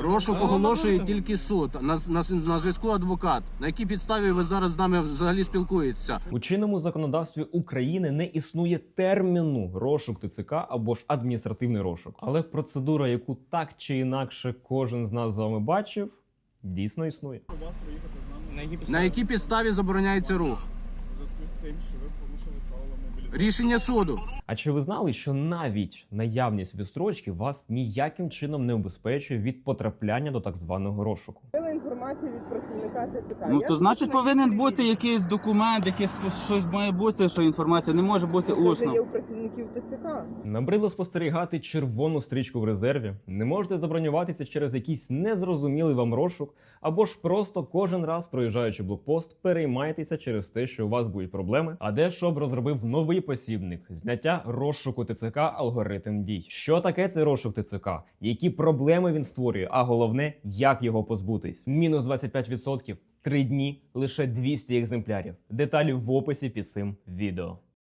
Розшук оголошує тільки суд. На, на, на зв'язку адвокат. На якій підставі ви зараз з нами взагалі спілкуєтеся? У чинному законодавстві України не існує терміну розшук ТЦК або ж адміністративний розшук. Але процедура, яку так чи інакше кожен з нас з вами бачив, дійсно існує. у вас проїхати з нами На якій підставі? забороняється рух? зв'язку з тим, що ви. Рішення суду. А чи ви знали, що навіть наявність відстрочки вас ніяким чином не убезпечує від потрапляння до так званого розшуку? Отримала інформацію від працівника ТЦК. Ну Я то значить повинен бути якийсь документ, якийсь щось має бути, що інформація не може бути Це є у працівників ТЦК. Набридло спостерігати червону стрічку в резерві, не можете забронюватися через якийсь незрозумілий вам розшук, або ж просто кожен раз, проїжджаючи блокпост, переймаєтеся через те, що у вас будуть проблеми. А де щоб розробив новий посібник зняття розшуку ТЦК алгоритм дій. Що таке цей розшук ТЦК? Які проблеми він створює? А головне, як його позбутись? Мінус 25%, 3 дні, лише 200 екземплярів. Деталі в описі під цим відео.